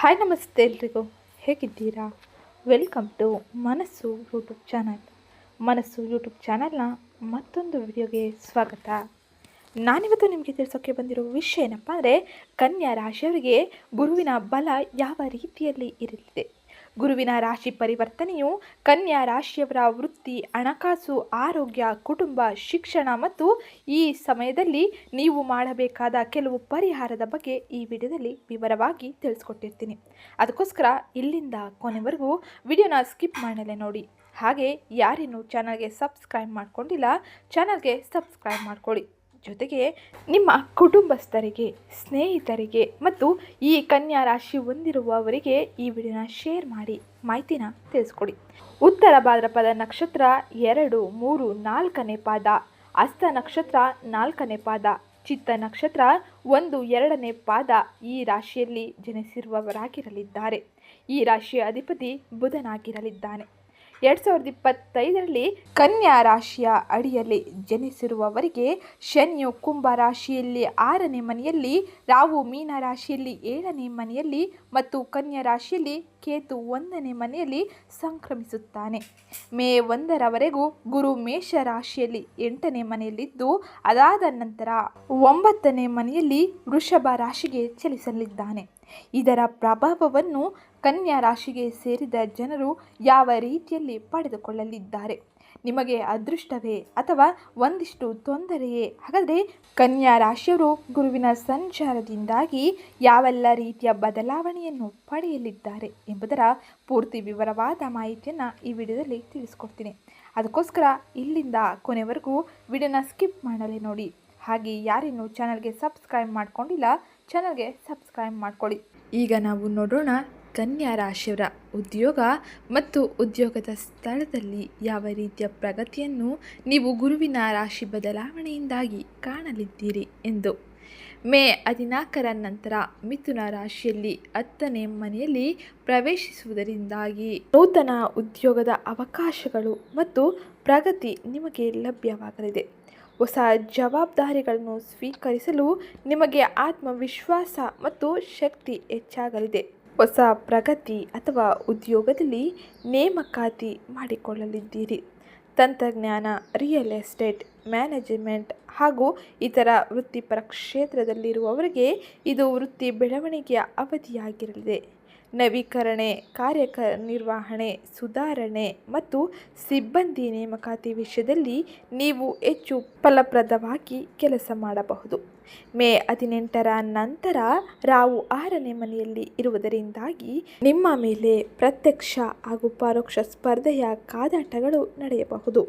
Hi ನಮಸ್ತೆ ಎಲ್ರಿಗೂ. ಹೇಗಿದ್ದೀರಾ? Welcome to Manassu YouTube channel Manassu YouTube ಚಾನಲ್ನ ಮತ್ತೊಂದು ವಿಡಿಯೋಗೆ ಸ್ವಾಗತ. ನಾನಿವತ್ತು ನಿಮಗೆ ತಿಳಿಸೋಕ್ಕೆ ಬಂದಿರೋ ವಿಷಯ ಏನಪ್ಪ ಅಂದರೆ ಕನ್ಯಾ ರಾಶಿಯವರಿಗೆ ಗುರುವಿನ ಬಲ ಯಾವ ರೀತಿಯಲ್ಲಿ ಇರಲಿದೆ? ಗುರುವಿನ ರಾಶಿ ಪರಿವರ್ತನೆಯು ಕನ್ಯಾ ರಾಶಿಯವರ ವೃತ್ತಿ, ಹಣಕಾಸು, ಆರೋಗ್ಯ, ಕುಟುಂಬ, ಶಿಕ್ಷಣ ಮತ್ತು ಈ ಸಮಯದಲ್ಲಿ ನೀವು ಮಾಡಬೇಕಾದ ಕೆಲವು ಪರಿಹಾರದ ಬಗ್ಗೆ ಈ ವಿಡಿಯೋದಲ್ಲಿ ವಿವರವಾಗಿ ತಿಳಿಸ್ಕೊಟ್ಟಿರ್ತೀನಿ. ಅದಕ್ಕೋಸ್ಕರ ಇಲ್ಲಿಂದ ಕೊನೆವರೆಗೂ ವಿಡಿಯೋನ ಸ್ಕಿಪ್ ಮಾಡಲೆ ನೋಡಿ. ಹಾಗೆ ಯಾರೇನು ಚಾನಲ್ಗೆ ಸಬ್ಸ್ಕ್ರೈಬ್ ಮಾಡ್ಕೊಂಡಿಲ್ಲ, ಚಾನಲ್ಗೆ ಸಬ್ಸ್ಕ್ರೈಬ್ ಮಾಡ್ಕೊಳ್ಳಿ. ಜೊತೆಗೆ ನಿಮ್ಮ ಕುಟುಂಬಸ್ಥರಿಗೆ, ಸ್ನೇಹಿತರಿಗೆ ಮತ್ತು ಈ ಕನ್ಯಾ ರಾಶಿ ಹೊಂದಿರುವವರಿಗೆ ಈ ವಿಡಿಯೋನ ಶೇರ್ ಮಾಡಿ, ಮಾಹಿತಿನ ತಿಳಿಸ್ಕೊಡಿ. ಉತ್ತರ ಭಾದ್ರಪದ ನಕ್ಷತ್ರ ಎರಡು, ಮೂರು, ನಾಲ್ಕನೇ ಪಾದ ಹಸ್ತ ನಕ್ಷತ್ರ ನಾಲ್ಕನೇ ಪಾದ, ಚಿತ್ತ ನಕ್ಷತ್ರ ಒಂದು, ಎರಡನೇ ಪಾದ ಈ ರಾಶಿಯಲ್ಲಿ ಜನಿಸಿರುವವರಾಗಿರಲಿದ್ದಾರೆ. ಈ ರಾಶಿಯ ಅಧಿಪತಿ ಬುಧನಾಗಿರಲಿದ್ದಾನೆ. ಎರಡು ಸಾವಿರದ ಇಪ್ಪತ್ತೈದರಲ್ಲಿ ಕನ್ಯಾ ರಾಶಿಯ ಅಡಿಯಲ್ಲಿ ಜನಿಸಿರುವವರಿಗೆ ಶನಿಯು ಕುಂಭ ರಾಶಿಯಲ್ಲಿ ಆರನೇ ಮನೆಯಲ್ಲಿ ರಾವು ಮೀನ ರಾಶಿಯಲ್ಲಿ ಏಳನೇ ಮನೆಯಲ್ಲಿ ಮತ್ತು ಕನ್ಯಾ ರಾಶಿಯಲ್ಲಿ ಕೇತು ಒಂದನೇ ಮನೆಯಲ್ಲಿ ಸಂಕ್ರಮಿಸುತ್ತಾನೆ. ಮೇ ಒಂದರವರೆಗೂ ಗುರು ಮೇಷ ರಾಶಿಯಲ್ಲಿ ಎಂಟನೇ ಮನೆಯಲ್ಲಿದ್ದು, ಅದಾದ ನಂತರ ಒಂಬತ್ತನೇ ಮನೆಯಲ್ಲಿ ವೃಷಭ ರಾಶಿಗೆ ಚಲಿಸಲಿದ್ದಾನೆ. ಇದರ ಪ್ರಭಾವವನ್ನು ಕನ್ಯಾ ರಾಶಿಗೆ ಸೇರಿದ ಜನರು ಯಾವ ರೀತಿಯಲ್ಲಿ ಪಡೆದುಕೊಳ್ಳಲಿದ್ದಾರೆ? ನಿಮಗೆ ಅದೃಷ್ಟವೇ ಅಥವಾ ಒಂದಿಷ್ಟು ತೊಂದರೆಯೇ? ಹಾಗಾದರೆ ಕನ್ಯಾ ರಾಶಿಯವರು ಗುರುವಿನ ಸಂಚಾರದಿಂದಾಗಿ ಯಾವೆಲ್ಲ ರೀತಿಯ ಬದಲಾವಣೆಯನ್ನು ಪಡೆಯಲಿದ್ದಾರೆ ಎಂಬುದರ ಪೂರ್ತಿ ವಿವರವಾದ ಮಾಹಿತಿಯನ್ನು ಈ ವಿಡಿಯೋದಲ್ಲಿ ತಿಳಿಸ್ಕೊಡ್ತೀನಿ. ಅದಕ್ಕೋಸ್ಕರ ಇಲ್ಲಿಂದ ಕೊನೆವರೆಗೂ ವಿಡಿಯೋನ ಸ್ಕಿಪ್ ಮಾಡಲೇ ನೋಡಿ. ಹಾಗೆ ಯಾರೇನು ಚಾನಲ್ಗೆ ಸಬ್ಸ್ಕ್ರೈಬ್ ಮಾಡ್ಕೊಂಡಿಲ್ಲ ಚಾನಲ್ಗೆ ಸಬ್ಸ್ಕ್ರೈಬ್ ಮಾಡ್ಕೊಳ್ಳಿ. ಈಗ ನಾವು ನೋಡೋಣ ಕನ್ಯಾ ರಾಶಿಯವರ ಉದ್ಯೋಗ ಮತ್ತು ಉದ್ಯೋಗದ ಸ್ಥಳದಲ್ಲಿ ಯಾವ ರೀತಿಯ ಪ್ರಗತಿಯನ್ನು ನೀವು ಗುರುವಿನ ರಾಶಿ ಬದಲಾವಣೆಯಿಂದಾಗಿ ಕಾಣಲಿದ್ದೀರಿ ಎಂದು. ಮೇ ಹದಿನಾಲ್ಕರ ನಂತರ ಮಿಥುನ ರಾಶಿಯಲ್ಲಿ ಹತ್ತನೇ ಮನೆಯಲ್ಲಿ ಪ್ರವೇಶಿಸುವುದರಿಂದಾಗಿ ನೂತನ ಉದ್ಯೋಗದ ಅವಕಾಶಗಳು ಮತ್ತು ಪ್ರಗತಿ ನಿಮಗೆ ಲಭ್ಯವಾಗಲಿದೆ. ಹೊಸ ಜವಾಬ್ದಾರಿಗಳನ್ನು ಸ್ವೀಕರಿಸಲು ನಿಮಗೆ ಆತ್ಮವಿಶ್ವಾಸ ಮತ್ತು ಶಕ್ತಿ ಹೆಚ್ಚಾಗಲಿದೆ. ಹೊಸ ಪ್ರಗತಿ ಅಥವಾ ಉದ್ಯೋಗದಲ್ಲಿ ನೇಮಕಾತಿ ಮಾಡಿಕೊಳ್ಳಲಿದ್ದೀರಿ. ತಂತ್ರಜ್ಞಾನ ರಿಯಲ್ ಎಸ್ಟೇಟ್ ಮ್ಯಾನೇಜ್ಮೆಂಟ್ ಹಾಗೂ ಇತರ ವೃತ್ತಿಪರ ಕ್ಷೇತ್ರದಲ್ಲಿರುವವರಿಗೆ ಇದು ವೃತ್ತಿ ಬೆಳವಣಿಗೆಯ ಅವಧಿಯಾಗಿರಲಿದೆ. ನವೀಕರಣೆ, ಕಾರ್ಯಕ ನಿರ್ವಹಣೆ, ಸುಧಾರಣೆ ಮತ್ತು ಸಿಬ್ಬಂದಿ ನೇಮಕಾತಿ ವಿಷಯದಲ್ಲಿ ನೀವು ಹೆಚ್ಚು ಫಲಪ್ರದವಾಗಿ ಕೆಲಸ ಮಾಡಬಹುದು. ಮೇ ಹದಿನೆಂಟರ ನಂತರ ರಾವು ಆರನೇ ಮನೆಯಲ್ಲಿ ಇರುವುದರಿಂದಾಗಿ ನಿಮ್ಮ ಮೇಲೆ ಪ್ರತ್ಯಕ್ಷ ಹಾಗೂ ಪರೋಕ್ಷ ಸ್ಪರ್ಧೆಯ ಕಾದಾಟಗಳು ನಡೆಯಬಹುದು.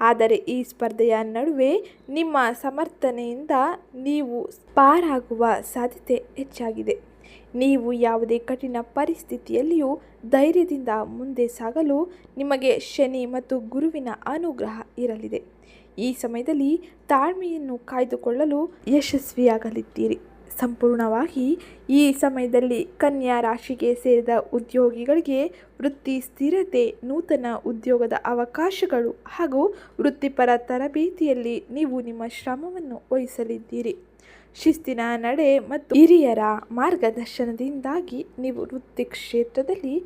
ಆದರೆ ಈ ಸ್ಪರ್ಧೆಯ ನಡುವೆ ನಿಮ್ಮ ಸಮರ್ಥನೆಯಿಂದ ನೀವು ಪಾರಾಗುವ ಸಾಧ್ಯತೆ ಹೆಚ್ಚಾಗಿದೆ. ನೀವು ಯಾವುದೇ ಕಠಿಣ ಪರಿಸ್ಥಿತಿಯಲ್ಲಿಯೂ ಧೈರ್ಯದಿಂದ ಮುಂದೆ ಸಾಗಲು ನಿಮಗೆ ಶನಿ ಮತ್ತು ಗುರುವಿನ ಅನುಗ್ರಹ ಇರಲಿದೆ. ಈ ಸಮಯದಲ್ಲಿ ತಾಳ್ಮೆಯನ್ನು ಕಾಯ್ದುಕೊಳ್ಳಲು ಯಶಸ್ವಿಯಾಗಲಿದ್ದೀರಿ. ಸಂಪೂರ್ಣವಾಗಿ ಈ ಸಮಯದಲ್ಲಿ ಕನ್ಯಾ ರಾಶಿಗೆ ಸೇರಿದ ಉದ್ಯೋಗಿಗಳಿಗೆ ವೃತ್ತಿ ಸ್ಥಿರತೆ, ನೂತನ ಉದ್ಯೋಗದ ಅವಕಾಶಗಳು ಹಾಗೂ ವೃತ್ತಿಪರ ತರಬೇತಿಯಲ್ಲಿ ನೀವು ನಿಮ್ಮ ಶ್ರಮವನ್ನು ವಹಿಸಲಿದ್ದೀರಿ. ಶಿಸ್ತಿನ ನಡೆ ಮತ್ತು ಹಿರಿಯರ ಮಾರ್ಗದರ್ಶನದಿಂದಾಗಿ ನೀವು ವೃತ್ತಿ ಕ್ಷೇತ್ರದಲ್ಲಿ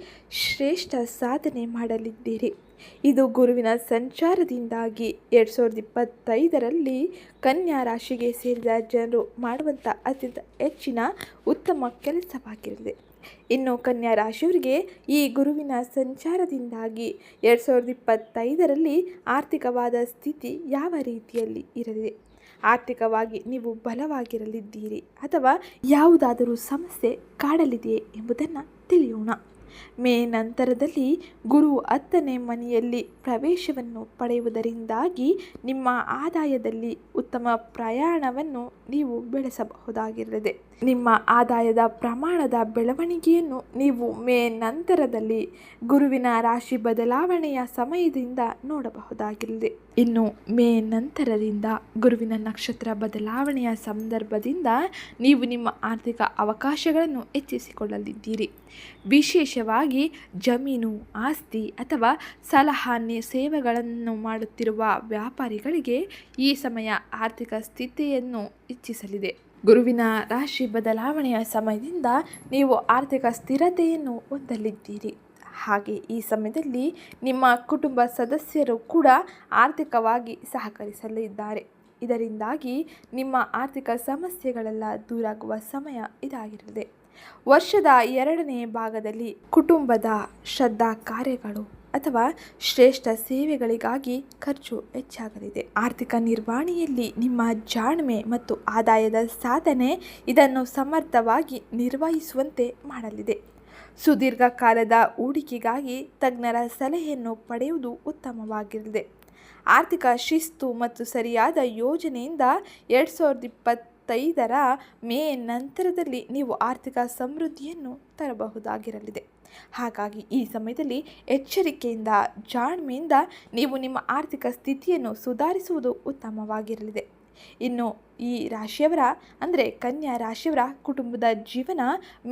ಶ್ರೇಷ್ಠ ಸಾಧನೆ ಮಾಡಲಿದ್ದೀರಿ. ಇದು ಗುರುವಿನ ಸಂಚಾರದಿಂದಾಗಿ ಎರಡು ಸಾವಿರದ ಇಪ್ಪತ್ತೈದರಲ್ಲಿ ಕನ್ಯಾ ರಾಶಿಗೆ ಸೇರಿದ ಜನರು ಮಾಡುವಂಥ ಅತ್ಯಂತ ಹೆಚ್ಚಿನ ಉತ್ತಮ ಕೆಲಸವಾಗಿರಲಿದೆ ಇನ್ನು ಕನ್ಯಾ ರಾಶಿಯವರಿಗೆ ಈ ಗುರುವಿನ ಸಂಚಾರದಿಂದಾಗಿ ಎರಡು ಸಾವಿರದ ಇಪ್ಪತ್ತೈದರಲ್ಲಿ ಆರ್ಥಿಕವಾದ ಸ್ಥಿತಿ ಯಾವ ರೀತಿಯಲ್ಲಿ ಇರಲಿದೆ ಆರ್ಥಿಕವಾಗಿ ನೀವು ಬಲವಾಗಿರಲಿದ್ದೀರಿ ಅಥವಾ ಯಾವುದಾದರೂ ಸಮಸ್ಯೆ ಕಾಡಲಿದೆಯೇ ಎಂಬುದನ್ನು ತಿಳಿಯೋಣ. ಮೇ ನಂತರದಲ್ಲಿ ಗುರು ಹತ್ತನೇ ಮನೆಯಲ್ಲಿ ಪ್ರವೇಶವನ್ನು ಪಡೆಯುವುದರಿಂದಾಗಿ ನಿಮ್ಮ ಆದಾಯದಲ್ಲಿ ಉತ್ತಮ ಪ್ರಯಾಣವನ್ನು ನೀವು ಬೆಳೆಸಬಹುದಾಗಿರಲಿದೆ. ನಿಮ್ಮ ಆದಾಯದ ಪ್ರಮಾಣದ ಬೆಳವಣಿಗೆಯನ್ನು ನೀವು ಮೇ ನಂತರದಲ್ಲಿ ಗುರುವಿನ ರಾಶಿ ಬದಲಾವಣೆಯ ಸಮಯದಿಂದ ನೋಡಬಹುದಾಗಿದೆ ಇನ್ನು ಮೇ ನಂತರದಿಂದ ಗುರುವಿನ ನಕ್ಷತ್ರ ಬದಲಾವಣೆಯ ಸಂದರ್ಭದಿಂದ ನೀವು ನಿಮ್ಮ ಆರ್ಥಿಕ ಅವಕಾಶಗಳನ್ನು ಹೆಚ್ಚಿಸಿಕೊಳ್ಳಲಿದ್ದೀರಿ. ವಿಶೇಷವಾಗಿ ಜಮೀನು, ಆಸ್ತಿ ಅಥವಾ ಸಲಹಾ ಸೇವೆಗಳನ್ನು ಮಾಡುತ್ತಿರುವ ವ್ಯಾಪಾರಿಗಳಿಗೆ ಈ ಸಮಯ ಆರ್ಥಿಕ ಸ್ಥಿತಿಯನ್ನು ಇಚ್ಛಿಸಲಿದೆ ಗುರುವಿನ ರಾಶಿ ಬದಲಾವಣೆಯ ಸಮಯದಿಂದ ನೀವು ಆರ್ಥಿಕ ಸ್ಥಿರತೆಯನ್ನು ಹೊಂದಲಿದ್ದೀರಿ. ಹಾಗೆ ಈ ಸಮಯದಲ್ಲಿ ನಿಮ್ಮ ಕುಟುಂಬ ಸದಸ್ಯರು ಕೂಡ ಆರ್ಥಿಕವಾಗಿ ಸಹಕರಿಸಲಿದ್ದಾರೆ. ಇದರಿಂದಾಗಿ ನಿಮ್ಮ ಆರ್ಥಿಕ ಸಮಸ್ಯೆಗಳೆಲ್ಲ ದೂರಾಗುವ ಸಮಯ ಇದಾಗಿರಲಿದೆ. ವರ್ಷದ ಎರಡನೇ ಭಾಗದಲ್ಲಿ ಕುಟುಂಬದ ಶ್ರದ್ಧಾ ಕಾರ್ಯಗಳು ಅಥವಾ ಶ್ರೇಷ್ಠ ಸೇವೆಗಳಿಗಾಗಿ ಖರ್ಚು ಹೆಚ್ಚಾಗಲಿದೆ. ಆರ್ಥಿಕ ನಿರ್ವಹಣೆಯಲ್ಲಿ ನಿಮ್ಮ ಜಾಣ್ಮೆ ಮತ್ತು ಆದಾಯದ ಸಾಧನೆ ಇದನ್ನು ಸಮರ್ಥವಾಗಿ ನಿರ್ವಹಿಸುವಂತೆ ಮಾಡಲಿದೆ. ಸುದೀರ್ಘ ಕಾಲದ ಹೂಡಿಕೆಗಾಗಿ ತಜ್ಞರ ಸಲಹೆಯನ್ನು ಪಡೆಯುವುದು ಉತ್ತಮವಾಗಿರಲಿದೆ. ಆರ್ಥಿಕ ಶಿಸ್ತು ಮತ್ತು ಸರಿಯಾದ ಯೋಜನೆಯಿಂದ ಎರಡು ಸಾವಿರದ ಇಪ್ಪತ್ತೈದರ ಮೇ ನಂತರದಲ್ಲಿ ನೀವು ಆರ್ಥಿಕ ಸಮೃದ್ಧಿಯನ್ನು ತರಬಹುದಾಗಿರಲಿದೆ. ಹಾಗಾಗಿ ಈ ಸಮಯದಲ್ಲಿ ಎಚ್ಚರಿಕೆಯಿಂದ, ಜಾಣ್ಮೆಯಿಂದ ನೀವು ನಿಮ್ಮ ಆರ್ಥಿಕ ಸ್ಥಿತಿಯನ್ನು ಸುಧಾರಿಸುವುದು ಉತ್ತಮವಾಗಿರಲಿದೆ. ಇನ್ನು ಈ ರಾಶಿಯವರ, ಅಂದರೆ ಕನ್ಯಾ ರಾಶಿಯವರ ಕುಟುಂಬದ ಜೀವನ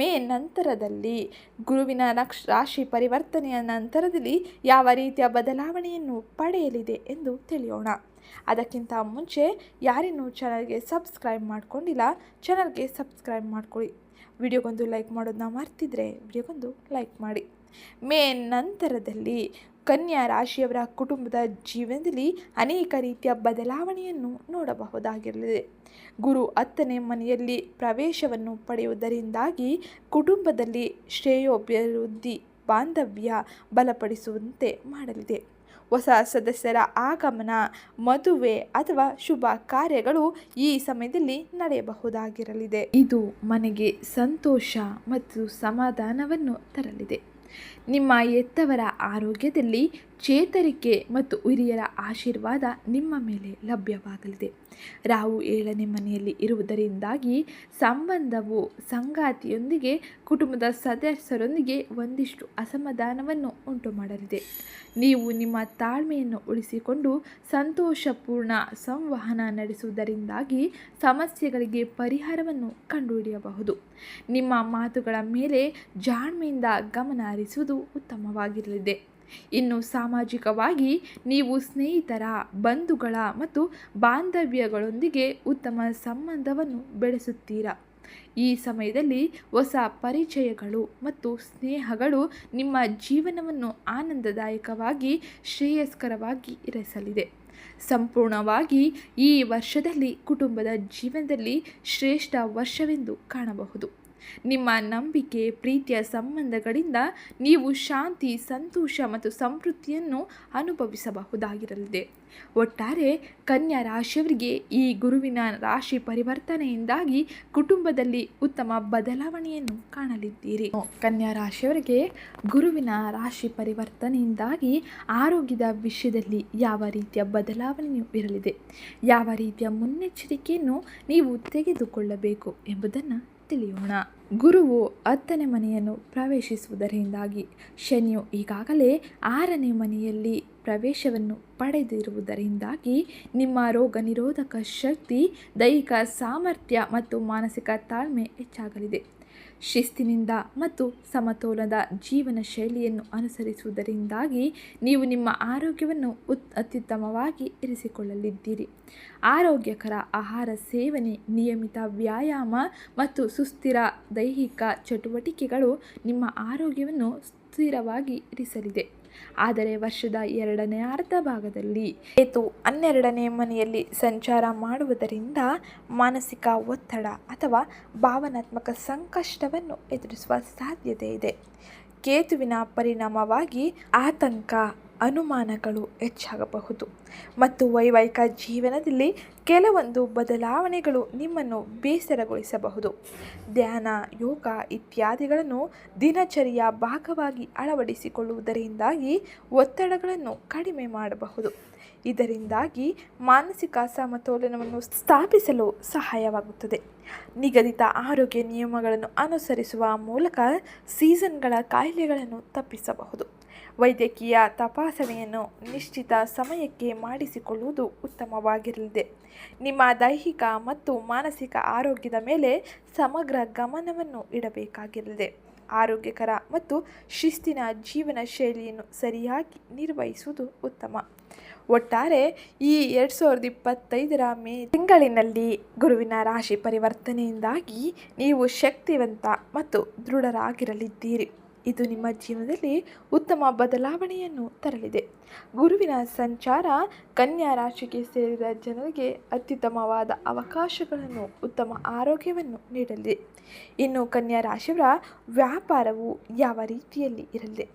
ಮೇ ನಂತರದಲ್ಲಿ, ಗುರುವಿನ ನಕ್ಷ, ರಾಶಿ ಪರಿವರ್ತನೆಯ ನಂತರದಲ್ಲಿ ಯಾವ ರೀತಿಯ ಬದಲಾವಣೆಯನ್ನು ಪಡೆಯಲಿದೆ ಎಂದು ತಿಳಿಯೋಣ. ಅದಕ್ಕಿಂತ ಮುಂಚೆ ಯಾರಿನ್ನೂ ಚಾನಲ್ಗೆ ಸಬ್ಸ್ಕ್ರೈಬ್ ಮಾಡ್ಕೊಂಡಿಲ್ಲ ಚಾನಲ್ಗೆ ಸಬ್ಸ್ಕ್ರೈಬ್ ಮಾಡ್ಕೊಳ್ಳಿ. ವಿಡಿಯೋಗೊಂದು ಲೈಕ್ ಮಾಡೋದನ್ನ ಮರ್ತಿದ್ರೆ ವಿಡಿಯೋಗೊಂದು ಲೈಕ್ ಮಾಡಿ. ಮೇ ನಂತರದಲ್ಲಿ ಕನ್ಯಾ ರಾಶಿಯವರ ಕುಟುಂಬದ ಜೀವನದಲ್ಲಿ ಅನೇಕ ರೀತಿಯ ಬದಲಾವಣೆಯನ್ನು ನೋಡಬಹುದಾಗಿರಲಿದೆ. ಗುರು ಹತ್ತನೇ ಮನೆಯಲ್ಲಿ ಪ್ರವೇಶವನ್ನು ಪಡೆಯುವುದರಿಂದಾಗಿ ಕುಟುಂಬದಲ್ಲಿ ಶ್ರೇಯೋಭಿವೃದ್ಧಿ, ಬಾಂಧವ್ಯ ಬಲಪಡಿಸುವಂತೆ ಮಾಡಲಿದೆ. ಹೊಸ ಸದಸ್ಯರ ಆಗಮನ, ಮದುವೆ ಅಥವಾ ಶುಭ ಕಾರ್ಯಗಳು ಈ ಸಮಯದಲ್ಲಿ ನಡೆಯಬಹುದಾಗಿರಲಿದೆ. ಇದು ಮನೆಗೆ ಸಂತೋಷ ಮತ್ತು ಸಮಾಧಾನವನ್ನು ತರಲಿದೆ. ನಿಮ್ಮ ಎತ್ತವರ ಆರೋಗ್ಯದಲ್ಲಿ ಚೇತರಿಕೆ ಮತ್ತು ಹಿರಿಯರ ಆಶೀರ್ವಾದ ನಿಮ್ಮ ಮೇಲೆ ಲಭ್ಯವಾಗಲಿದೆ. ರಾಹು ಏಳನೇ ಮನೆಯಲ್ಲಿ ಇರುವುದರಿಂದಾಗಿ ಸಂಬಂಧವು ಸಂಗಾತಿಯೊಂದಿಗೆ, ಕುಟುಂಬದ ಸದಸ್ಯರೊಂದಿಗೆ ಒಂದಿಷ್ಟು ಅಸಮಾಧಾನವನ್ನು ಉಂಟು ಮಾಡಲಿದೆ ನೀವು ನಿಮ್ಮ ತಾಳ್ಮೆಯನ್ನು ಉಳಿಸಿಕೊಂಡು ಸಂತೋಷಪೂರ್ಣ ಸಂವಹನ ನಡೆಸುವುದರಿಂದಾಗಿ ಸಮಸ್ಯೆಗಳಿಗೆ ಪರಿಹಾರವನ್ನು ಕಂಡುಹಿಡಿಯಬಹುದು. ನಿಮ್ಮ ಮಾತುಗಳ ಮೇಲೆ ಜಾಣ್ಮೆಯಿಂದ ಗಮನ ಹರಿಸುವುದು ಉತ್ತಮವಾಗಿರಲಿದೆ. ಇನ್ನು ಸಾಮಾಜಿಕವಾಗಿ ನೀವು ಸ್ನೇಹಿತರ, ಬಂಧುಗಳ ಮತ್ತು ಬಾಂಧವ್ಯಗಳೊಂದಿಗೆ ಉತ್ತಮ ಸಂಬಂಧವನ್ನು ಬೆಳೆಸುತ್ತೀರಾ? ಈ ಸಮಯದಲ್ಲಿ ಹೊಸ ಪರಿಚಯಗಳು ಮತ್ತು ಸ್ನೇಹಗಳು ನಿಮ್ಮ ಜೀವನವನ್ನು ಆನಂದದಾಯಕವಾಗಿ, ಶ್ರೇಯಸ್ಕರವಾಗಿ ಇರಿಸಲಿದೆ. ಸಂಪೂರ್ಣವಾಗಿ ಈ ವರ್ಷದಲ್ಲಿ ಕುಟುಂಬದ ಜೀವನದಲ್ಲಿ ಶ್ರೇಷ್ಠ ವರ್ಷವೆಂದು ಕಾಣಬಹುದು. ನಿಮ್ಮ ನಂಬಿಕೆ, ಪ್ರೀತಿಯ ಸಂಬಂಧಗಳಿಂದ ನೀವು ಶಾಂತಿ, ಸಂತೋಷ ಮತ್ತು ಸಮೃದ್ಧಿಯನ್ನು ಅನುಭವಿಸಬಹುದಾಗಿರಲಿದೆ. ಒಟ್ಟಾರೆ ಕನ್ಯಾ ರಾಶಿಯವರಿಗೆ ಈ ಗುರುವಿನ ರಾಶಿ ಪರಿವರ್ತನೆಯಿಂದಾಗಿ ಕುಟುಂಬದಲ್ಲಿ ಉತ್ತಮ ಬದಲಾವಣೆಯನ್ನು ಕಾಣಲಿದ್ದೀರಿ. ಕನ್ಯಾ ರಾಶಿಯವರಿಗೆ ಗುರುವಿನ ರಾಶಿ ಪರಿವರ್ತನೆಯಿಂದಾಗಿ ಆರೋಗ್ಯದ ವಿಷಯದಲ್ಲಿ ಯಾವ ರೀತಿಯ ಬದಲಾವಣೆಯು ಇರಲಿದೆ. ಯಾವ ರೀತಿಯ ಮುನ್ನೆಚ್ಚರಿಕೆಯನ್ನು ನೀವು ತೆಗೆದುಕೊಳ್ಳಬೇಕು ಎಂಬುದನ್ನು ತಿಳಿಯೋಣ. ಗುರುವು ಹತ್ತನೇ ಮನೆಯನ್ನು ಪ್ರವೇಶಿಸುವುದರಿಂದಾಗಿ ಶನಿಯು ಈಗಾಗಲೇ ಆರನೇ ಮನೆಯಲ್ಲಿ ಪ್ರವೇಶವನ್ನು ಪಡೆದಿರುವುದರಿಂದಾಗಿ ನಿಮ್ಮ ರೋಗ ನಿರೋಧಕ ಶಕ್ತಿ, ದೈಹಿಕ ಸಾಮರ್ಥ್ಯ ಮತ್ತು ಮಾನಸಿಕ ತಾಳ್ಮೆ ಹೆಚ್ಚಾಗಲಿದೆ. ಶಿಸ್ತಿನಿಂದ ಮತ್ತು ಸಮತೋಲನದ ಜೀವನ ಶೈಲಿಯನ್ನು ಅನುಸರಿಸುವುದರಿಂದಾಗಿ ನೀವು ನಿಮ್ಮ ಆರೋಗ್ಯವನ್ನು ಉತ್, ಅತ್ಯುತ್ತಮವಾಗಿ ಇರಿಸಿಕೊಳ್ಳಲಿದ್ದೀರಿ. ಆರೋಗ್ಯಕರ ಆಹಾರ ಸೇವನೆ, ನಿಯಮಿತ ವ್ಯಾಯಾಮ ಮತ್ತು ಸುಸ್ಥಿರ ದೈಹಿಕ ಚಟುವಟಿಕೆಗಳು ನಿಮ್ಮ ಆರೋಗ್ಯವನ್ನು ಸ್ಥಿರವಾಗಿ ಇರಿಸಲಿದೆ. ಆದರೆ ವರ್ಷದ ಎರಡನೇ ಅರ್ಧ ಭಾಗದಲ್ಲಿ ಕೇತು ಹನ್ನೆರಡನೇ ಮನೆಯಲ್ಲಿ ಸಂಚಾರ ಮಾಡುವುದರಿಂದ ಮಾನಸಿಕ ಒತ್ತಡ ಅಥವಾ ಭಾವನಾತ್ಮಕ ಸಂಕಷ್ಟವನ್ನು ಎದುರಿಸುವ ಸಾಧ್ಯತೆ ಇದೆ. ಕೇತುವಿನ ಪರಿಣಾಮವಾಗಿ ಆತಂಕ ಅನುಮಾನಗಳು ಹೆಚ್ಚಾಗಬಹುದು. ಮತ್ತು ವೈವಾಹಿಕ ಜೀವನದಲ್ಲಿ ಕೆಲವೊಂದು ಬದಲಾವಣೆಗಳು ನಿಮ್ಮನ್ನು ಬೇಸರಗೊಳಿಸಬಹುದು. ಧ್ಯಾನ, ಯೋಗ ಇತ್ಯಾದಿಗಳನ್ನು ದಿನಚರಿಯ ಭಾಗವಾಗಿ ಅಳವಡಿಸಿಕೊಳ್ಳುವುದರಿಂದಾಗಿ ಒತ್ತಡಗಳನ್ನು ಕಡಿಮೆ ಮಾಡಬಹುದು. ಇದರಿಂದಾಗಿ ಮಾನಸಿಕ ಸಮತೋಲನವನ್ನು ಸ್ಥಾಪಿಸಲು ಸಹಾಯವಾಗುತ್ತದೆ. ನಿಗದಿತ ಆರೋಗ್ಯ ನಿಯಮಗಳನ್ನು ಅನುಸರಿಸುವ ಮೂಲಕ ಸೀಸನ್ಗಳ ಕಾಯಿಲೆಗಳನ್ನು ತಪ್ಪಿಸಬಹುದು. ವೈದ್ಯಕೀಯ ತಪಾಸಣೆಯನ್ನು ನಿಶ್ಚಿತ ಸಮಯಕ್ಕೆ ಮಾಡಿಸಿಕೊಳ್ಳುವುದು ಉತ್ತಮವಾಗಿರಲಿದೆ. ನಿಮ್ಮ ದೈಹಿಕ ಮತ್ತು ಮಾನಸಿಕ ಆರೋಗ್ಯದ ಮೇಲೆ ಸಮಗ್ರ ಗಮನವನ್ನು ಇಡಬೇಕಾಗಿರಲಿದೆ. ಆರೋಗ್ಯಕರ ಮತ್ತು ಶಿಸ್ತಿನ ಜೀವನ ಶೈಲಿಯನ್ನು ಸರಿಯಾಗಿ ನಿರ್ವಹಿಸುವುದು ಉತ್ತಮ. ಒಟ್ಟಾರೆ, ಈ ಎರಡು ಸಾವಿರದ ಇಪ್ಪತ್ತೈದರ ಮೇ ತಿಂಗಳಿನಲ್ಲಿ ಗುರುವಿನ ರಾಶಿ ಪರಿವರ್ತನೆಯಿಂದಾಗಿ ನೀವು ಶಕ್ತಿವಂತ ಮತ್ತು ದೃಢರಾಗಿರಲಿದ್ದೀರಿ. ಇದು ನಿಮ್ಮ ಜೀವನದಲ್ಲಿ ಉತ್ತಮ ಬದಲಾವಣೆಯನ್ನು ತರಲಿದೆ. ಗುರುವಿನ ಸಂಚಾರ ಕನ್ಯಾ ರಾಶಿಗೆ ಸೇರಿದ ಜನರಿಗೆ ಅತ್ಯುತ್ತಮವಾದ ಅವಕಾಶಗಳನ್ನು, ಉತ್ತಮ ಆರೋಗ್ಯವನ್ನು ನೀಡಲಿದೆ ಇನ್ನು ಕನ್ಯಾ ರಾಶಿಯವರ ವ್ಯಾಪಾರವು ಯಾವ ರೀತಿಯಲ್ಲಿ ಇರಲಿದೆ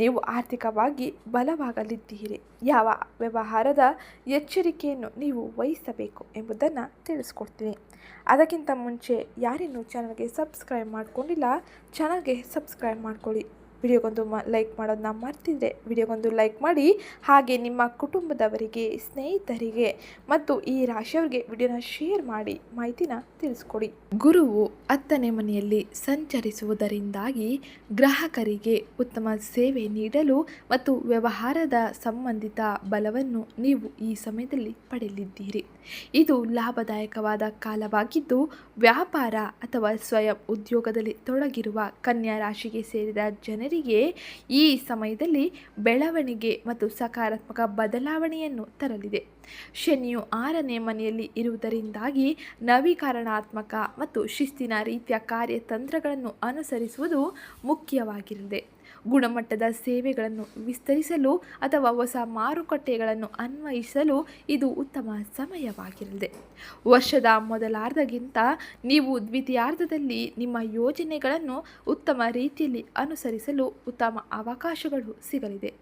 ನೀವು ಆರ್ಥಿಕವಾಗಿ ಬಲವಾಗಲಿದ್ದೀರಿ. ಯಾವ ವ್ಯವಹಾರದ ಎಚ್ಚರಿಕೆಯನ್ನು ನೀವು ವಹಿಸಬೇಕು ಎಂಬುದನ್ನು ತಿಳಿಸ್ಕೊಡ್ತೀನಿ. ಅದಕ್ಕಿಂತ ಮುಂಚೆ ಯಾರಿನ್ನೂ ಚಾನಲ್ಗೆ ಸಬ್ಸ್ಕ್ರೈಬ್ ಮಾಡ್ಕೊಂಡಿಲ್ಲ ಚಾನಲ್ಗೆ ಸಬ್ಸ್ಕ್ರೈಬ್ ಮಾಡ್ಕೊಳ್ಳಿ. ವಿಡಿಯೋಗೊಂದು ಮ, ಲೈಕ್ ಮಾಡೋದನ್ನ ಮರ್ತಿದ್ರೆ ವಿಡಿಯೋಗೊಂದು ಲೈಕ್ ಮಾಡಿ ಹಾಗೆ ನಿಮ್ಮ ಕುಟುಂಬದವರಿಗೆ, ಸ್ನೇಹಿತರಿಗೆ ಮತ್ತು ಈ ರಾಶಿಯವರಿಗೆ ವಿಡಿಯೋನ ಶೇರ್ ಮಾಡಿ ಮಾಹಿತಿನ ತಿಳಿಸ್ಕೊಡಿ. ಗುರುವು ಹತ್ತನೇ ಮನೆಯಲ್ಲಿ ಸಂಚರಿಸುವುದರಿಂದಾಗಿ ಗ್ರಾಹಕರಿಗೆ ಉತ್ತಮ ಸೇವೆ ನೀಡಲು ಮತ್ತು ವ್ಯವಹಾರದ ಸಂಬಂಧಿತ ಬಲವನ್ನು ನೀವು ಈ ಸಮಯದಲ್ಲಿ ಪಡೆಯಲಿದ್ದೀರಿ. ಇದು ಲಾಭದಾಯಕವಾದ ಕಾಲವಾಗಿದ್ದು ವ್ಯಾಪಾರ ಅಥವಾ ಸ್ವಯಂ ಉದ್ಯೋಗದಲ್ಲಿ ತೊಡಗಿರುವ ಕನ್ಯಾ ರಾಶಿಗೆ ಸೇರಿದ ಜನರಿಗೆ ಈ ಸಮಯದಲ್ಲಿ ಬೆಳವಣಿಗೆ ಮತ್ತು ಸಕಾರಾತ್ಮಕ ಬದಲಾವಣೆಯನ್ನು ತರಲಿದೆ. ಶನಿಯು ಆರನೇ ಮನೆಯಲ್ಲಿ ಇರುವುದರಿಂದಾಗಿ ನವೀಕರಣಾತ್ಮಕ ಮತ್ತು ಶಿಸ್ತಿನ ರೀತಿಯ ಕಾರ್ಯತಂತ್ರಗಳನ್ನು ಅನುಸರಿಸುವುದು ಮುಖ್ಯವಾಗಿರಲಿದೆ ಗುಣಮಟ್ಟದ ಸೇವೆಗಳನ್ನು ವಿಸ್ತರಿಸಲು ಅಥವಾ ಹೊಸ ಮಾರುಕಟ್ಟೆಗಳನ್ನು ಅನ್ವಯಿಸಲು ಇದು ಉತ್ತಮ ಸಮಯವಾಗಿರಲಿದೆ. ವರ್ಷದ ಮೊದಲಾರ್ಧಗಿಂತ ನೀವು ದ್ವಿತೀಯಾರ್ಧದಲ್ಲಿ ನಿಮ್ಮ ಯೋಜನೆಗಳನ್ನು ಉತ್ತಮ ರೀತಿಯಲ್ಲಿ ಅನುಸರಿಸಲು ಉತ್ತಮ ಅವಕಾಶಗಳು ಸಿಗಲಿದೆ.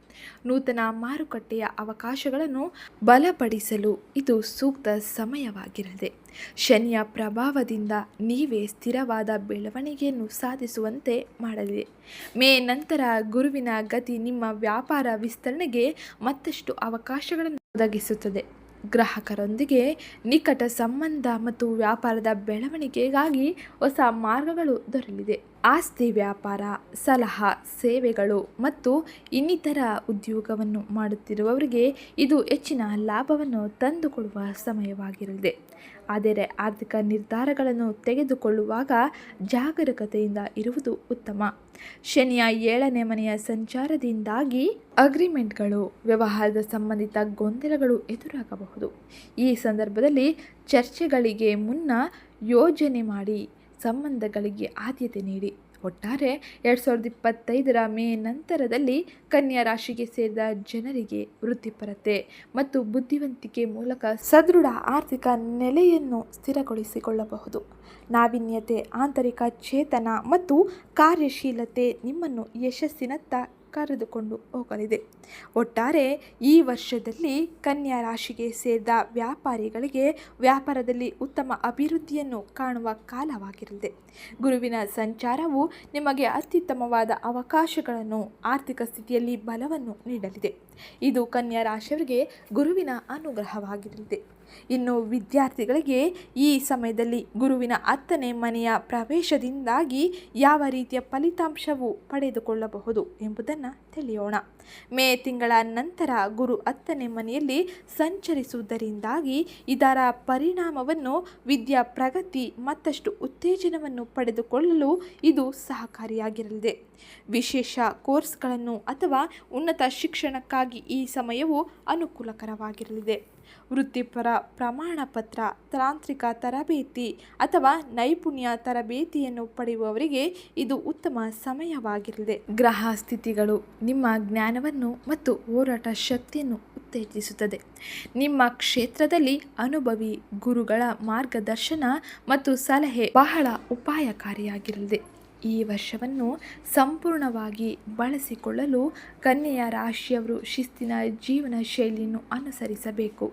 ನೂತನ ಮಾರುಕಟ್ಟೆಯ ಅವಕಾಶಗಳನ್ನು ಬಲಪಡಿಸಲು ಇದು ಸೂಕ್ತ ಸಮಯವಾಗಿರಲಿದೆ. ಶನಿಯ ಪ್ರಭಾವದಿಂದ ನೀವೇ ಸ್ಥಿರವಾದ ಬೆಳವಣಿಗೆಯನ್ನು ಸಾಧಿಸುವಂತೆ ಮಾಡಲಿದೆ. ಮೇ ನಂತರ ಗುರುವಿನ ಗತಿ ನಿಮ್ಮ ವ್ಯಾಪಾರ ವಿಸ್ತರಣೆಗೆ ಮತ್ತಷ್ಟು ಅವಕಾಶಗಳನ್ನು ಒದಗಿಸುತ್ತದೆ. ಗ್ರಾಹಕರೊಂದಿಗೆ ನಿಕಟ ಸಂಬಂಧ ಮತ್ತು ವ್ಯಾಪಾರದ ಬೆಳವಣಿಗೆಗಾಗಿ ಹೊಸ ಮಾರ್ಗಗಳು ದೊರೆಯಲಿದೆ. ಆಸ್ತಿ ವ್ಯಾಪಾರ, ಸಲಹಾ, ಸೇವೆಗಳು ಮತ್ತು ಇನ್ನಿತರ ಉದ್ಯೋಗವನ್ನು ಮಾಡುತ್ತಿರುವವರಿಗೆ ಇದು ಹೆಚ್ಚಿನ ಲಾಭವನ್ನು ತಂದುಕೊಡುವ ಸಮಯವಾಗಿರಲಿದೆ. ಆದರೆ ಆರ್ಥಿಕ ನಿರ್ಧಾರಗಳನ್ನು ತೆಗೆದುಕೊಳ್ಳುವಾಗ ಜಾಗರೂಕತೆಯಿಂದ ಇರುವುದು ಉತ್ತಮ. ಶನಿಯ ಏಳನೇ ಮನೆಯ ಸಂಚಾರದಿಂದಾಗಿ ಅಗ್ರಿಮೆಂಟ್ಗಳು, ವ್ಯವಹಾರದ ಸಂಬಂಧಿತ ಗೊಂದಲಗಳು ಎದುರಾಗಬಹುದು. ಈ ಸಂದರ್ಭದಲ್ಲಿ ಚರ್ಚೆಗಳಿಗೆ ಮುನ್ನ ಯೋಜನೆ ಮಾಡಿ ಸಂಬಂಧಗಳಿಗೆ ಆದ್ಯತೆ ನೀಡಿ. ಒಟ್ಟಾರೆ ಎರಡು ಸಾವಿರದ ಇಪ್ಪತ್ತೈದರ ಮೇ ನಂತರದಲ್ಲಿ ಕನ್ಯಾ ರಾಶಿಗೆ ಸೇರಿದ ಜನರಿಗೆ ವೃತ್ತಿಪರತೆ ಮತ್ತು ಬುದ್ಧಿವಂತಿಕೆ ಮೂಲಕ ಸದೃಢ ಆರ್ಥಿಕ ನೆಲೆಯನ್ನು ಸ್ಥಿರಗೊಳಿಸಿಕೊಳ್ಳಬಹುದು. ನಾವೀನ್ಯತೆ, ಆಂತರಿಕ ಚೇತನ ಮತ್ತು ಕಾರ್ಯಶೀಲತೆ ನಿಮ್ಮನ್ನು ಯಶಸ್ಸಿನತ್ತ ಕರೆದುಕೊಂಡು ಹೋಗಲಿದೆ. ಒಟ್ಟಾರೆ ಈ ವರ್ಷದಲ್ಲಿ ಕನ್ಯಾ ರಾಶಿಗೆ ಸೇರಿದ ವ್ಯಾಪಾರಿಗಳಿಗೆ ವ್ಯಾಪಾರದಲ್ಲಿ ಉತ್ತಮ ಅಭಿವೃದ್ಧಿಯನ್ನು ಕಾಣುವ ಕಾಲವಾಗಿರಲಿದೆ. ಗುರುವಿನ ಸಂಚಾರವು ನಿಮಗೆ ಅತ್ಯುತ್ತಮವಾದ ಅವಕಾಶಗಳನ್ನು, ಆರ್ಥಿಕ ಸ್ಥಿತಿಯಲ್ಲಿ ಬಲವನ್ನು ನೀಡಲಿದೆ. ಇದು ಕನ್ಯಾ ರಾಶಿಯವರಿಗೆ ಗುರುವಿನ ಅನುಗ್ರಹವಾಗಿರಲಿದೆ. ಇನ್ನು ವಿದ್ಯಾರ್ಥಿಗಳಿಗೆ ಈ ಸಮಯದಲ್ಲಿ ಗುರುವಿನ ಹತ್ತನೇ ಮನೆಯ ಪ್ರವೇಶದಿಂದಾಗಿ ಯಾವ ರೀತಿಯ ಫಲಿತಾಂಶವು ಪಡೆದುಕೊಳ್ಳಬಹುದು ಎಂಬುದನ್ನು ತಿಳಿಯೋಣ. ಮೇ ತಿಂಗಳ ನಂತರ ಗುರು ಹತ್ತನೇ ಮನೆಯಲ್ಲಿ ಸಂಚರಿಸುವುದರಿಂದಾಗಿ ಇದರ ಪರಿಣಾಮವನ್ನು ವಿದ್ಯಾ ಪ್ರಗತಿ ಮತ್ತಷ್ಟು ಉತ್ತೇಜನವನ್ನು ಪಡೆದುಕೊಳ್ಳಲು ಇದು ಸಹಕಾರಿಯಾಗಿರಲಿದೆ. ವಿಶೇಷ ಕೋರ್ಸ್ಗಳನ್ನು ಅಥವಾ ಉನ್ನತ ಶಿಕ್ಷಣಕ್ಕಾಗಿ ಈ ಸಮಯವು ಅನುಕೂಲಕರವಾಗಿರಲಿದೆ. ವೃತ್ತಿಪರ ಪ್ರಮಾಣಪತ್ರ, ತಾಂತ್ರಿಕ ತರಬೇತಿ ಅಥವಾ ನೈಪುಣ್ಯ ತರಬೇತಿಯನ್ನು ಪಡೆಯುವವರಿಗೆ ಇದು ಉತ್ತಮ ಸಮಯವಾಗಿರಲಿದೆ. ಗ್ರಹ ಸ್ಥಿತಿಗಳು ನಿಮ್ಮ ಜ್ಞಾನವನ್ನು ಮತ್ತು ಹೋರಾಟ ಶಕ್ತಿಯನ್ನು ಉತ್ತೇಜಿಸುತ್ತದೆ. ನಿಮ್ಮ ಕ್ಷೇತ್ರದಲ್ಲಿ ಅನುಭವಿ ಗುರುಗಳ ಮಾರ್ಗದರ್ಶನ ಮತ್ತು ಸಲಹೆ ಬಹಳ ಉಪಾಯಕಾರಿಯಾಗಿರಲಿದೆ. ಈ ವರ್ಷವನ್ನು ಸಂಪೂರ್ಣವಾಗಿ ಬಳಸಿಕೊಳ್ಳಲು ಕನ್ಯೆಯ ರಾಶಿಯವರು ಶಿಸ್ತಿನ ಜೀವನ ಶೈಲಿಯನ್ನು ಅನುಸರಿಸಬೇಕು,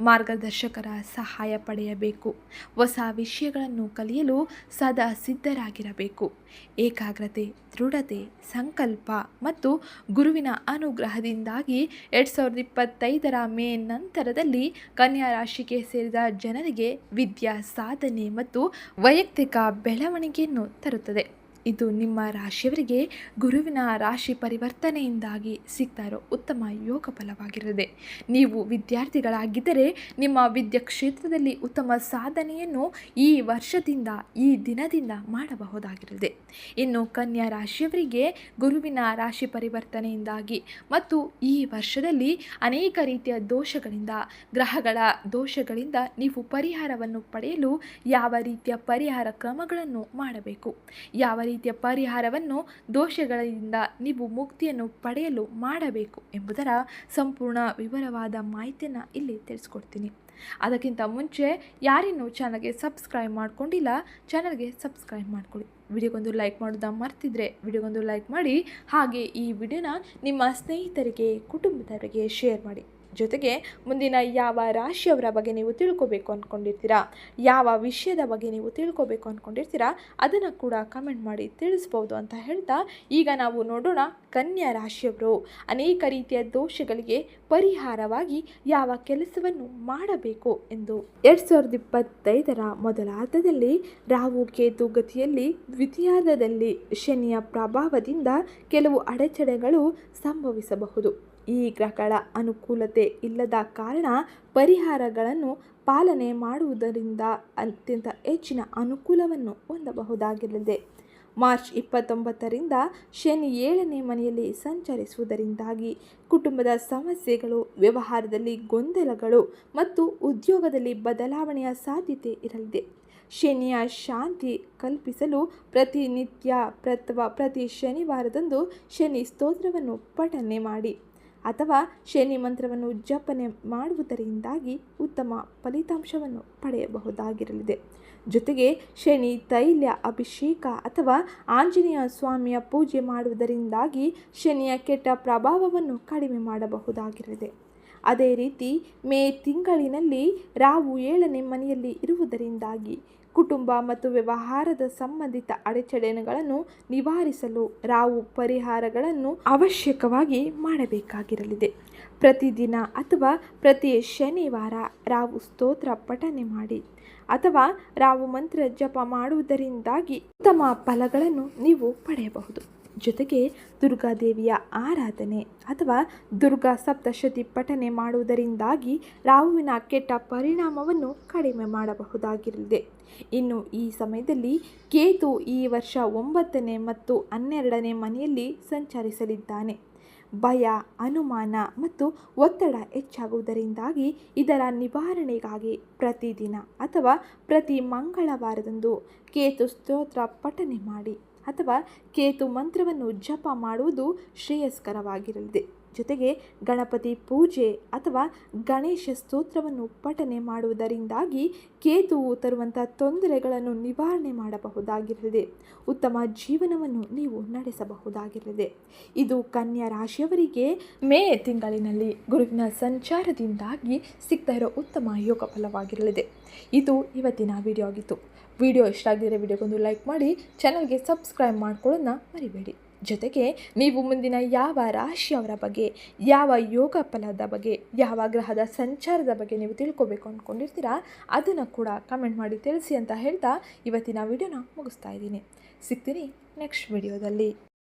ಮಾರ್ಗದರ್ಶಕರ ಸಹಾಯ ಪಡೆಯಬೇಕು, ಹೊಸ ವಿಷಯಗಳನ್ನು ಕಲಿಯಲು ಸದಾ ಸಿದ್ಧರಾಗಿರಬೇಕು. ಏಕಾಗ್ರತೆ, ದೃಢತೆ, ಸಂಕಲ್ಪ ಮತ್ತು ಗುರುವಿನ ಅನುಗ್ರಹದಿಂದಾಗಿ ಎರಡು ಸಾವಿರದ ಇಪ್ಪತ್ತೈದರ ಮೇ ನಂತರದಲ್ಲಿ ಕನ್ಯಾ ರಾಶಿಗೆ ಸೇರಿದ ಜನರಿಗೆ ವಿದ್ಯಾ ಸಾಧನೆ ಮತ್ತು ವೈಯಕ್ತಿಕ ಬೆಳವಣಿಗೆಯನ್ನು ತರುತ್ತದೆ. ಇದು ನಿಮ್ಮ ರಾಶಿಯವರಿಗೆ ಗುರುವಿನ ರಾಶಿ ಪರಿವರ್ತನೆಯಿಂದಾಗಿ ಸಿಗ್ತಾ ಉತ್ತಮ ಯೋಗ ಫಲವಾಗಿರುತ್ತದೆ ನೀವು ವಿದ್ಯಾರ್ಥಿಗಳಾಗಿದ್ದರೆ ನಿಮ್ಮ ವಿದ್ಯಾ ಕ್ಷೇತ್ರದಲ್ಲಿ ಉತ್ತಮ ಸಾಧನೆಯನ್ನು ಈ ವರ್ಷದಿಂದ, ಈ ದಿನದಿಂದ ಮಾಡಬಹುದಾಗಿರುತ್ತದೆ ಇನ್ನು ಕನ್ಯಾ ರಾಶಿಯವರಿಗೆ ಗುರುವಿನ ರಾಶಿ ಪರಿವರ್ತನೆಯಿಂದಾಗಿ ಮತ್ತು ಈ ವರ್ಷದಲ್ಲಿ ಅನೇಕ ರೀತಿಯ ದೋಷಗಳಿಂದ, ಗ್ರಹಗಳ ದೋಷಗಳಿಂದ ನೀವು ಪರಿಹಾರವನ್ನು ಪಡೆಯಲು ಯಾವ ರೀತಿಯ ಪರಿಹಾರ ಕ್ರಮಗಳನ್ನು ಮಾಡಬೇಕು? ಯಾವ ರೀತಿಯ ಪರಿಹಾರವನ್ನು ದೋಷಗಳಿಂದ ನೀವು ಮುಕ್ತಿಯನ್ನು ಪಡೆಯಲು ಮಾಡಬೇಕು ಎಂಬುದರ ಸಂಪೂರ್ಣ ವಿವರವಾದ ಮಾಹಿತಿಯನ್ನು ಇಲ್ಲಿ ತಿಳಿಸ್ಕೊಡ್ತೀನಿ. ಅದಕ್ಕಿಂತ ಮುಂಚೆ ಯಾರಿನ್ನೂ ಚಾನಲ್ಗೆ ಸಬ್ಸ್ಕ್ರೈಬ್ ಮಾಡ್ಕೊಂಡಿಲ್ಲ, ಚಾನಲ್ಗೆ ಸಬ್ಸ್ಕ್ರೈಬ್ ಮಾಡ್ಕೊಳ್ಳಿ. ವಿಡಿಯೋಗೊಂದು ಲೈಕ್ ಮಾಡೋದ ಮರ್ತಿದ್ರೆ ವಿಡಿಯೋಗೊಂದು ಲೈಕ್ ಮಾಡಿ, ಹಾಗೆ ಈ ವಿಡಿಯೋನ ನಿಮ್ಮ ಸ್ನೇಹಿತರಿಗೆ, ಕುಟುಂಬದವರಿಗೆ ಶೇರ್ ಮಾಡಿ. ಜೊತೆಗೆ ಮುಂದಿನ ಯಾವ ರಾಶಿಯವರ ಬಗ್ಗೆ ನೀವು ತಿಳ್ಕೊಬೇಕು ಅಂದ್ಕೊಂಡಿರ್ತೀರಾ ಯಾವ ವಿಷಯದ ಬಗ್ಗೆ ನೀವು ತಿಳ್ಕೊಬೇಕು ಅಂದ್ಕೊಂಡಿರ್ತೀರಾ ಅದನ್ನು ಕೂಡ ಕಮೆಂಟ್ ಮಾಡಿ ತಿಳಿಸ್ಬೋದು ಅಂತ ಹೇಳ್ತಾ ಈಗ ನಾವು ನೋಡೋಣ ಕನ್ಯಾ ರಾಶಿಯವರು. ಅನೇಕ ರೀತಿಯ ದೋಷಗಳಿಗೆ ಪರಿಹಾರವಾಗಿ ಯಾವ ಕೆಲಸವನ್ನು ಮಾಡಬೇಕು ಎಂದು. ಎರಡು ಸಾವಿರದ ಇಪ್ಪತ್ತೈದರ ಮೊದಲಾರ್ಧದಲ್ಲಿ ರಾಹು ಕೇತು ಗತಿಯಲ್ಲಿ, ದ್ವಿತೀಯಾರ್ಧದಲ್ಲಿ ಶನಿಯ ಪ್ರಭಾವದಿಂದ ಕೆಲವು ಅಡೆತಡೆಗಳು ಸಂಭವಿಸಬಹುದು. ಈ ಗ್ರಹಗಳ ಅನುಕೂಲತೆ ಇಲ್ಲದ ಕಾರಣ ಪರಿಹಾರಗಳನ್ನು ಪಾಲನೆ ಮಾಡುವುದರಿಂದ ಅತ್ಯಂತ ಹೆಚ್ಚಿನ ಅನುಕೂಲವನ್ನು ಹೊಂದಬಹುದಾಗಿರಲಿದೆ. ಮಾರ್ಚ್ ಇಪ್ಪತ್ತೊಂಬತ್ತರಿಂದ ಶನಿ ಏಳನೇ ಮನೆಯಲ್ಲಿ ಸಂಚರಿಸುವುದರಿಂದಾಗಿ ಕುಟುಂಬದ ಸಮಸ್ಯೆಗಳು, ವ್ಯವಹಾರದಲ್ಲಿ ಗೊಂದಲಗಳು ಮತ್ತು ಉದ್ಯೋಗದಲ್ಲಿ ಬದಲಾವಣೆಯ ಸಾಧ್ಯತೆ ಇರಲಿದೆ. ಶನಿಯ ಶಾಂತಿ ಕಲ್ಪಿಸಲು ಪ್ರತಿನಿತ್ಯ ಪ್ರತ್ವ ಪ್ರತಿ ಶನಿವಾರದಂದು ಶನಿ ಸ್ತೋತ್ರವನ್ನು ಪಠನೆ ಮಾಡಿ. ಅಥವಾ ಶನಿ ಮಂತ್ರವನ್ನು ಜಪನೆ ಮಾಡುವುದರಿಂದಾಗಿ ಉತ್ತಮ ಫಲಿತಾಂಶವನ್ನು ಪಡೆಯಬಹುದಾಗಿರಲಿದೆ. ಜೊತೆಗೆ ಶನಿ ತೈಲ್ಯ ಅಭಿಷೇಕ ಅಥವಾ ಆಂಜನೇಯ ಸ್ವಾಮಿಯ ಪೂಜೆ ಮಾಡುವುದರಿಂದಾಗಿ ಶನಿಯ ಕೆಟ್ಟ ಪ್ರಭಾವವನ್ನು ಕಡಿಮೆ ಮಾಡಬಹುದಾಗಿರಲಿದೆ. ಅದೇ ರೀತಿ ಮೇ ತಿಂಗಳಿನಲ್ಲಿ ರಾವು ಏಳನೇ ಮನೆಯಲ್ಲಿ ಇರುವುದರಿಂದಾಗಿ ಕುಟುಂಬ ಮತ್ತು ವ್ಯವಹಾರದ ಸಂಬಂಧಿತ ಅಡೆಚಣೆಗಳನ್ನು ನಿವಾರಿಸಲು ರಾವು ಪರಿಹಾರಗಳನ್ನು ಅವಶ್ಯಕವಾಗಿ ಮಾಡಬೇಕಾಗಿರಲಿದೆ. ಪ್ರತಿದಿನ ಅಥವಾ ಪ್ರತಿ ಶನಿವಾರ ರಾವು ಸ್ತೋತ್ರ ಪಠನೆ ಮಾಡಿ ಅಥವಾ ರಾವು ಮಂತ್ರ ಜಪ ಮಾಡುವುದರಿಂದಾಗಿ ಉತ್ತಮ ಫಲಗಳನ್ನು ನೀವು ಪಡೆಯಬಹುದು. ಜೊತೆಗೆ ದುರ್ಗಾದೇವಿಯ ಆರಾಧನೆ ಅಥವಾ ದುರ್ಗಾ ಸಪ್ತಶತಿ ಪಠನೆ ಮಾಡುವುದರಿಂದಾಗಿ ರಾಹುವಿನ ಕೆಟ್ಟ ಪರಿಣಾಮವನ್ನು ಕಡಿಮೆ ಮಾಡಬಹುದಾಗಿರಲಿದೆ. ಇನ್ನು ಈ ಸಮಯದಲ್ಲಿ ಕೇತು ಈ ವರ್ಷ ಒಂಬತ್ತನೇ ಮತ್ತು ಹನ್ನೆರಡನೇ ಮನೆಯಲ್ಲಿ ಸಂಚರಿಸಲಿದ್ದಾನೆ. ಭಯ, ಅನುಮಾನ ಮತ್ತು ಒತ್ತಡ ಹೆಚ್ಚಾಗುವುದರಿಂದಾಗಿ ಇದರ ನಿವಾರಣೆಗಾಗಿ ಪ್ರತಿದಿನ ಅಥವಾ ಪ್ರತಿ ಮಂಗಳವಾರದಂದು ಕೇತು ಸ್ತೋತ್ರ ಪಠನೆ ಮಾಡಿ. ಅಥವಾ ಕೇತು ಮಂತ್ರವನ್ನು ಜಪ ಮಾಡುವುದು ಶ್ರೇಯಸ್ಕರವಾಗಿರಲಿದೆ. ಜೊತೆಗೆ ಗಣಪತಿ ಪೂಜೆ ಅಥವಾ ಗಣೇಶ ಸ್ತೋತ್ರವನ್ನು ಪಠನೆ ಮಾಡುವುದರಿಂದಾಗಿ ಕೇತುವು ತರುವಂಥ ತೊಂದರೆಗಳನ್ನು ನಿವಾರಣೆ ಮಾಡಬಹುದಾಗಿರಲಿದೆ. ಉತ್ತಮ ಜೀವನವನ್ನು ನೀವು ನಡೆಸಬಹುದಾಗಿರಲಿದೆ. ಇದು ಕನ್ಯಾ ರಾಶಿಯವರಿಗೆ ಮೇ ತಿಂಗಳಿನಲ್ಲಿ ಗುರುವಿನ ಸಂಚಾರದಿಂದಾಗಿ ಸಿಗ್ತಾ ಇರೋ ಉತ್ತಮ ಯೋಗ ಫಲವಾಗಿರಲಿದೆ ಇದು ಇವತ್ತಿನ ವಿಡಿಯೋ ಆಗಿತ್ತು. ವಿಡಿಯೋ ಇಷ್ಟ ಆಗಿದ್ದರೆ ವಿಡಿಯೋಗೊಂದು ಲೈಕ್ ಮಾಡಿ, ಚಾನಲ್ಗೆ ಸಬ್ಸ್ಕ್ರೈಬ್ ಮಾಡ್ಕೊಳ್ಳೋದನ್ನ ಮರಿಬೇಡಿ. ಜೊತೆಗೆ ನೀವು ಮುಂದಿನ ಯಾವ ರಾಶಿಯವರ ಬಗ್ಗೆ, ಯಾವ ಯೋಗ ಫಲದ ಬಗ್ಗೆ, ಯಾವ ಗ್ರಹದ ಸಂಚಾರದ ಬಗ್ಗೆ ನೀವು ತಿಳ್ಕೊಬೇಕು ಅಂದ್ಕೊಂಡಿರ್ತೀರಾ ಅದನ್ನು ಕೂಡ ಕಮೆಂಟ್ ಮಾಡಿ ತಿಳಿಸಿ ಅಂತ ಹೇಳ್ತಾ ಇವತ್ತಿನ ವಿಡಿಯೋನ ಮುಗಿಸ್ತಾ ಇದ್ದೀನಿ. ಸಿಗ್ತೀನಿ ನೆಕ್ಸ್ಟ್ ವಿಡಿಯೋದಲ್ಲಿ.